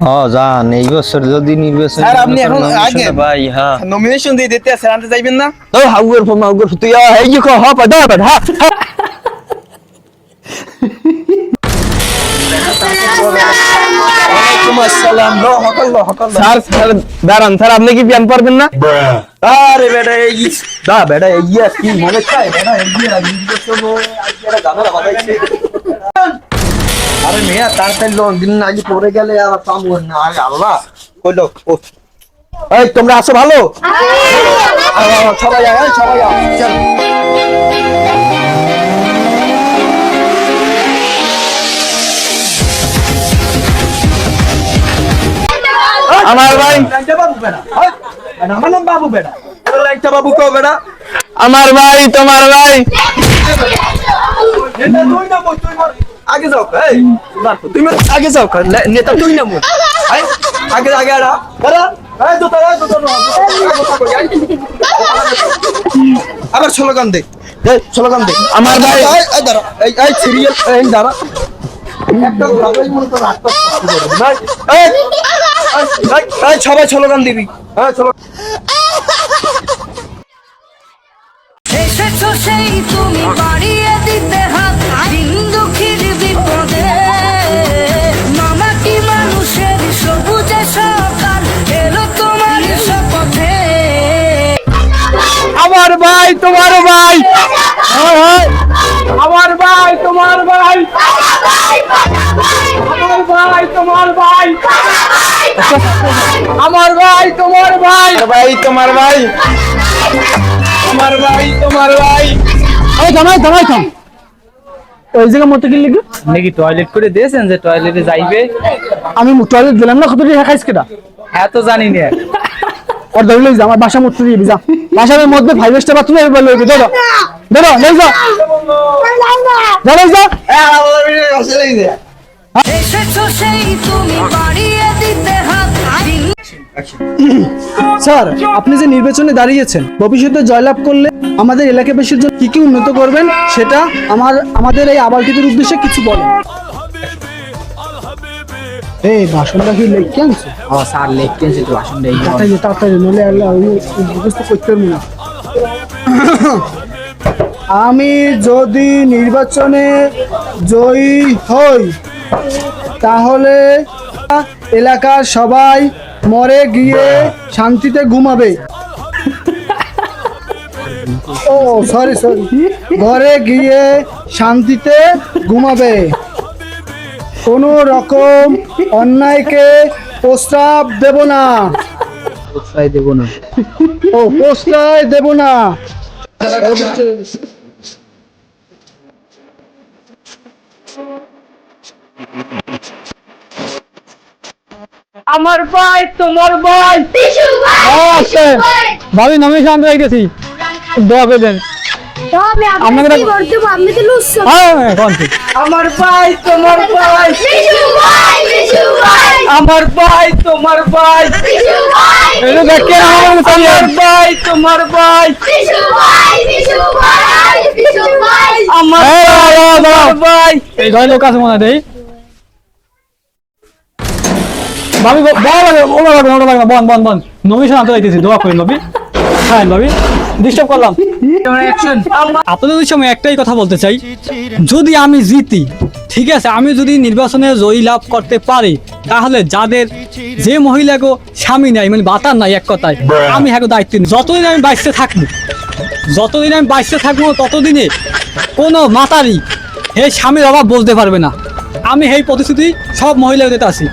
ও জান এই বছর যদি নির্বাচন স্যার, আপনি এখন আগে- ভাই হ্যাঁ। নমিনেশন দিয়ে দিতে স্যার আনতে যাইবেন না? তো হাউর ফম হাউর তুই এই যে কহ পাদা পাদা। স্যার স্যার দাঁড়ান স্যার আপনি কি ব্যায়াম পারবেন না? আরে বেটা এই দা বেটা এই কি মনে চায়? বেটা এই আরে মেয়া তাড়াতাড়ি লোন দিন না আগে পড়ে গেলে আর কাম কর না। আরে আল্লাহ কইলো ও। এই তোমরা আছো ভালো? সবাই আয় আয়, সবাই আয় চল। আমার ভাই? আমার নাম বাবু কো বেটা আমার ভাই তোমার ভাই আগে যাও। এই তুই মর আগে যাও। নেতা তুই না মর আগে আগে আড়া তো আবার স্লোগান দে। স্লোগান দে। আমার ভাই- দাঁড়া। এই সিরিয়াল এই দাঁড়া। সবাই স্লোগান দিবি। হ্যাঁ এসেছ সেই তুমি আমার ভাই তোমার ভাই। আমার ভাই তোমার ভাই। আমার ভাই তোমার ভাই। আমার ভাই তোমার ভাই। ভাই তোমার ভাই। আমার ভাই তোমার ভাই। এই থামাই থামাই থাম। ওই জায়গা মতো কি? লিখে নাকি টয়লেট করে দিয়েছেন যে টয়লেটে যাইবে? আমি টয়লেট দিলাম না কত টাকা খাইছ কেটা হ্যাঁ তো জানি না। ধরে যা আমার বাসা মতো দিয়ে যা বাসার মধ্যে ফাইভ স্টার বাথরুম এবার নেই যা যা সেই তুমি বাড়িয়ে দিতে হাত দিন স্যার আপনি যে নির্বাচনে দাঁড়িয়েছেন ভবিষ্যতে জয়লাভ করলে আমাদের এলাকাবাসীর জন্য কি কি উন্নত করবেন সেটা আমার আমাদের এই আবাল টিভির উদ্দেশ্যে কিছু বলেন। এই ভাষণটা কি লিখে আনছো ও স্যার লিখতেন তো আসুন এই তাড়াতাড়ি তাড়াতাড়ি নলে আল্লাহ মুখস্থ করতে পারব না। আমি যদি নির্বাচনে জয়ী হই তাহলে এলাকার সবাই মরে গিয়ে শান্তিতে ঘুমাবে। ও সরি সরি ঘরে গিয়ে শান্তিতে ঘুমাবে। কোনো রকম অন্যায়কে প্রস্তাব দেব না। প্রশ্রয় দেবো না। ও প্রশ্রয় দেব না। আমার ভাই তোমার ভাই। আছে ভাবি নামে শান্ত হয়ে গেছি দোয়া করে দেন আপনাকে তো লুচ্ছ। হ্যাঁ এখন ঠিক। আমার ভাই তোমার ভাই। বিশু ভাই বিশু ভাই। আমার ভাই তোমার ভাই। এই যে দেখেন আমার ভাই তোমার ভাই। বিশু ভাই বিশু ভাই বিশু ভাই। আমার। ভাই এই ঘরে লোক আছে মনে দেই। ভাবি ব- বড় লাগে ওরা লাগে ওরা লাগে বন বন বন। নমিশন আনতে যাইতেছি দোয়া করি নবী হ্যাঁ ভাবি। ডিস্টার্ব করলাম। আপনাদের সময় একটাই কথা বলতে চাই। যদি আমি জিতি ঠিক আছে আমি যদি নির্বাচনে জয়ী লাভ করতে পারি তাহলে যাদের যে মহিলাকে স্বামী নাই মানে বাতার নাই এক কথায় আমি হ্যাঁ দায়িত্ব নিই। যতদিন আমি বাইসতে থাকব যতদিন আমি বাইসতে থাকব ততদিনে কোনো মাতারি এই স্বামীর অভাব বলতে পারবে না। আমি এই প্রতিশ্রুতি সব মহিলাদের দিতে আসি।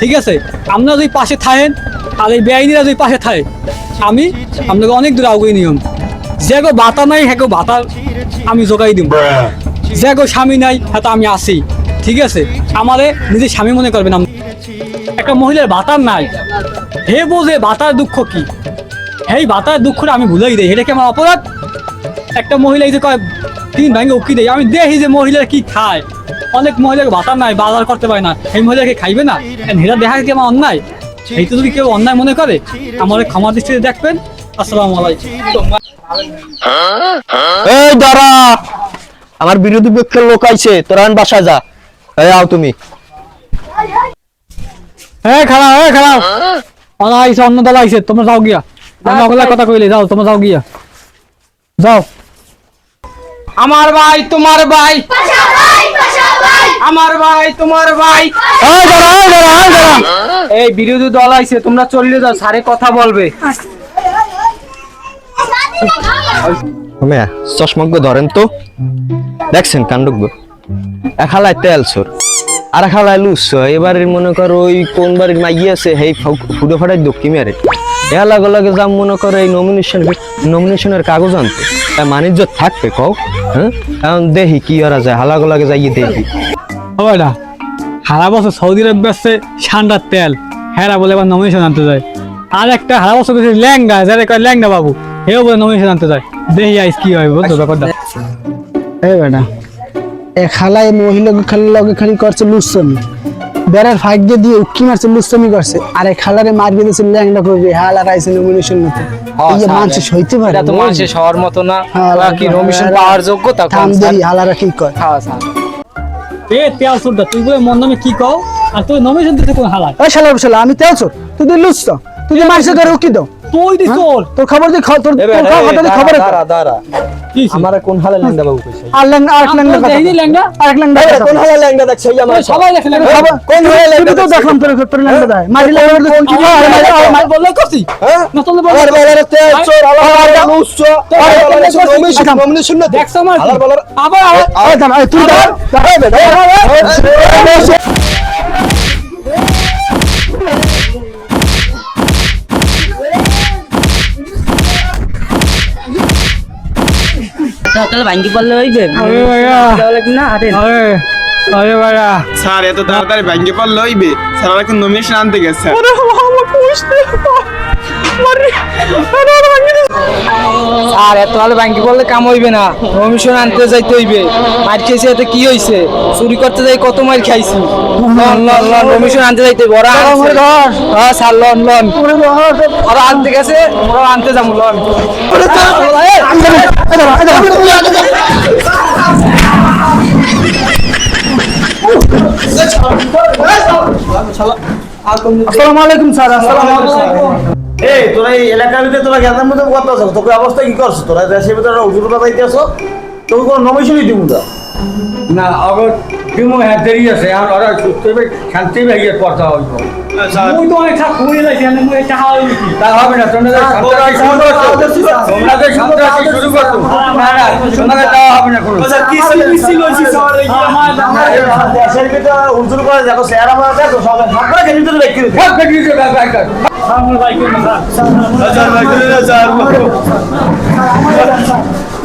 ঠিক আছে? আপনারা যদি পাশে থাকেন আর এই বেআইনিরা যদি পাশে থাকে আমি, আপনাকে অনেক দূর আগুয়ে নিয়ম। যে গো বাতা নাই হ্যাঁ বাতা আমি জোগাই দিব যে গো স্বামী নাই হ্যাঁ আমি আসি ঠিক আছে? আমারে নিজের স্বামী মনে করবেন। একটা মহিলার বাতার নাই। হে বোঝে বাতার দুঃখ কি? এই বাতার দুঃখটা আমি ভুলেই দেই। এটা কি আমার অপরাধ? একটা মহিলা যে কয়, তিন ভাঙে উকি দেয় আমি দেখি যে মহিলারা কি খায়। অনেক মহিলাকে বাতার নাই, বাজার করতে পারে না। এই মহিলাকে খাইবে না? হেরা দেখা কি আমার অন্যায়? এই তো যদি কেউ অন্যায় মনে করে আমার ক্ষমা দৃষ্টিতে দেখবেন। আসসালামু আলাইকুম। এই দাঁড়া! আমার বিরোধী পক্ষের লোক আইছে তোরা বাসা যা। এই আও তুমি। এ খারাপ এ খারাপ ওরা আইসে অন্য দল আইসে তোমরা যাও গিয়া। আমি কথা কইলে যাও তোমরা যাও গিয়া। যাও। আমার ভাই তোমার ভাই। পাশা ভাই পাশা ভাই। আমার ভাই তোমার ভাই। এই দাঁড়া এই দাঁড়া এই দাঁড়া। এই বিরোধী দল আইছে তোমরা চলে যাও সারে কথা বলবে। চশমজ্ঞ ধরেন তো। দেখছেন কাণ্ডজ্ঞ এক তেল সোর আর হালায় লুস এবারে মনে করো ওই কোন বাড়ির মাইয়ে আছে হেই ফুডো ফাটাই দক্ষি মেরে। এ লাগে লাগে যা মনে করো এই নমিনেশন নমিনেশনের কাগজ আনতে। তাই মানিজ্য থাকবে কও হ্যাঁ? এখন দেখি কি করা যায়। হালাগো লাগে যাইয়ে দেখি। ও এটা হারা বছর সৌদি আরব বেসছে ঠান্ডার তেল। হেরা বলে এবার নমিনেশন আনতে যায়। আর একটা হারা বছর বেশি ল্যাংডা। যারা কয় ল্যাংডা বাবু হেও বলে নমিনেশন আনতে যায়। দেখি আইস কি হয় বুঝছ ব্যাপারটা? এই বেটা। এ খালায় মহিলাকে খালি লগে খালি করছে লুসমি বেড়ার ভাগ্য দিয়ে উকি মারছে লুসমি করছে। আর এই খালারে মারিয়ে দিয়েছে ল্যাংডা করবে। হালা রাইছে নমিনেশন মতো এই মানুষ হইতে পারে এটা তো মানুষের শহর মতো না। হ্যাঁ, কি নমিশন পাওয়ার যোগ্যতা কম। দেরি হালারা কি কয় হ্যাঁ, স্যার। এ তেল সুরটা তুই বলে মন নামে কি কও? আর তুই নমিনেশন দিতে কোন হালায়। এই শালা শালা আমি তেল চোর তুই তো তুই মারছে ঘরে উকি দাও। তুই দি চল। তোর খবর দিয়ে খ- তোর তোর কথা দিয়ে খবর দাঁড়া দাঁড়া? আমার কোন হালে ল্যাংদা বাবু কইছে আর ল্যাংডা আর ল্যাংডা আপনার দেখি ল্যাংডা? আর ল্যাংডা কথা কোন হালে ল্যাংদা দেখছ এই আমার সবাই দেখে ল্যাংডা। কোন হয়ে ল্যাংডা তো দেখলাম তোর তোর ল্যাংডা দেয় মারি ল্যাংডা তো কি আমার- আমার- আমার বললেই করছি। হ্যাঁ না বললে আমার করছি। বেলার তেল চোর আলাদা লুস চোর নমিনেশন নমিনেশন না দেখছ আমার কি? আলার বলার আবার আবার এই দাঁড়া, এই তুই দাঁড়া, দাঁড়া, তাহলে ভাঙ্গি পড়লে হইবে? আরে ভাইয়া। না আরে। আরে আরে ভাইয়া। স্যার এত তাড়াতাড়ি ভাঙ্গি পড়লে হইবে? স্যার কিন্তু নমিনেশন আনতে গেছে। আর এত হলে ভাঙ্গি পড়লে কাম হইবে না। নমিশন আনতে যাইতে হইবে। মার খেয়েছে এতে কি হইছে? চুরি করতে যাই কত মার খাইছি? নমিশন আনতে যাইতে হইবে। ওরা হ্যাঁ স্যার লন লন। ওরা আনতে গেছে ওরা আনতে যাব লন আসসালামু আলাইকুম স্যার। আসসালামু আলাইকুম। এই, তোরা এই এলাকার ভিতরে তোরা গ্যাদার মধ্যে কথা আছো? তোকে অবস্থা কি করছ? তোরা দেশের ভিতরে উজুর বাজাইতে আসো, তোকে কোনো নমিশনই দিব না। না অগর দিমু হ্যাঁ দেরি আছে আর ওরা সুস্থ হইবে শান্তি ভাইয়ের কথা হইব মুই তো অনেক ছাড় খুঁড়ে যাইছি আমি মুই এটা হাওয়াই নাকি তা হবে না তোমরা যে সন্ত্রাসী শুরু করছ সন্ত্রাসী শুরু করছ না না তোমাদের দেওয়া হবে না কোনো দেশের ভিতরে উজুর করে দেখো স্যার আমরা দেখো সবাই সবাই গেলি তো ব্যক্তি সব বেরিয়ে যাবে একবার। আমার ভাই কোন স্যার আমার স্যার স্যার নেই সবাই চল